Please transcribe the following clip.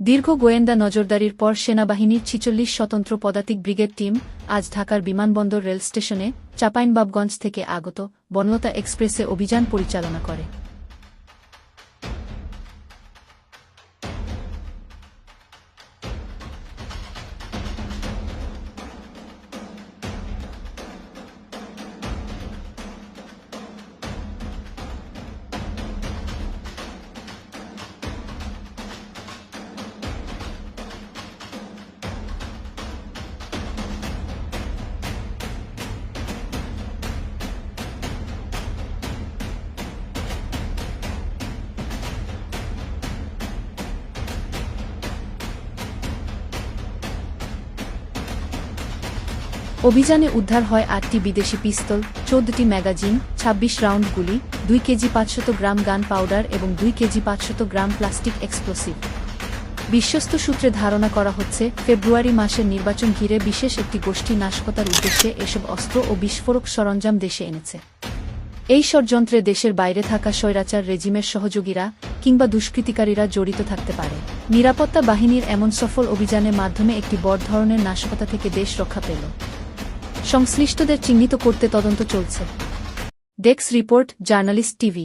দীর্ঘ গোয়েন্দা নজরদারির পর সেনাবাহিনীর ছিচল্লিশ স্বতন্ত্র পদাতিক ব্রিগেড টিম আজ ঢাকার বিমানবন্দর রেল স্টেশনে চাঁপাইনবাবগঞ্জ থেকে আগত বনলতা এক্সপ্রেসে অভিযান পরিচালনা করে। অভিযানে উদ্ধার হয় আটটি বিদেশি পিস্তল, চোদ্দটি ম্যাগাজিন ২৬ রাউন্ড গুলি, দুই কেজি পাঁচশত গ্রাম গান পাউডার এবং দুই কেজি পাঁচশত গ্রাম প্লাস্টিক এক্সপ্লোসিভ। বিশ্বস্ত সূত্রে ধারণা করা হচ্ছে, ফেব্রুয়ারি মাসের নির্বাচন ঘিরে বিশেষ একটি গোষ্ঠী নাশকতার উদ্দেশ্যে এসব অস্ত্র ও বিস্ফোরক সরঞ্জাম দেশে এনেছে। এই ষড়যন্ত্রে দেশের বাইরে থাকা স্বৈরাচার রেজিমের সহযোগীরা কিংবা দুষ্কৃতিকারীরা জড়িত থাকতে পারে। নিরাপত্তা বাহিনীর এমন সফল অভিযানের মাধ্যমে একটি বড় ধরনের নাশকতা থেকে দেশ রক্ষা পেল। সংশ্লিষ্টদের চিহ্নিত করতে তদন্ত চলছে। ডেক্স রিপোর্ট জার্নালিস্ট টিভি।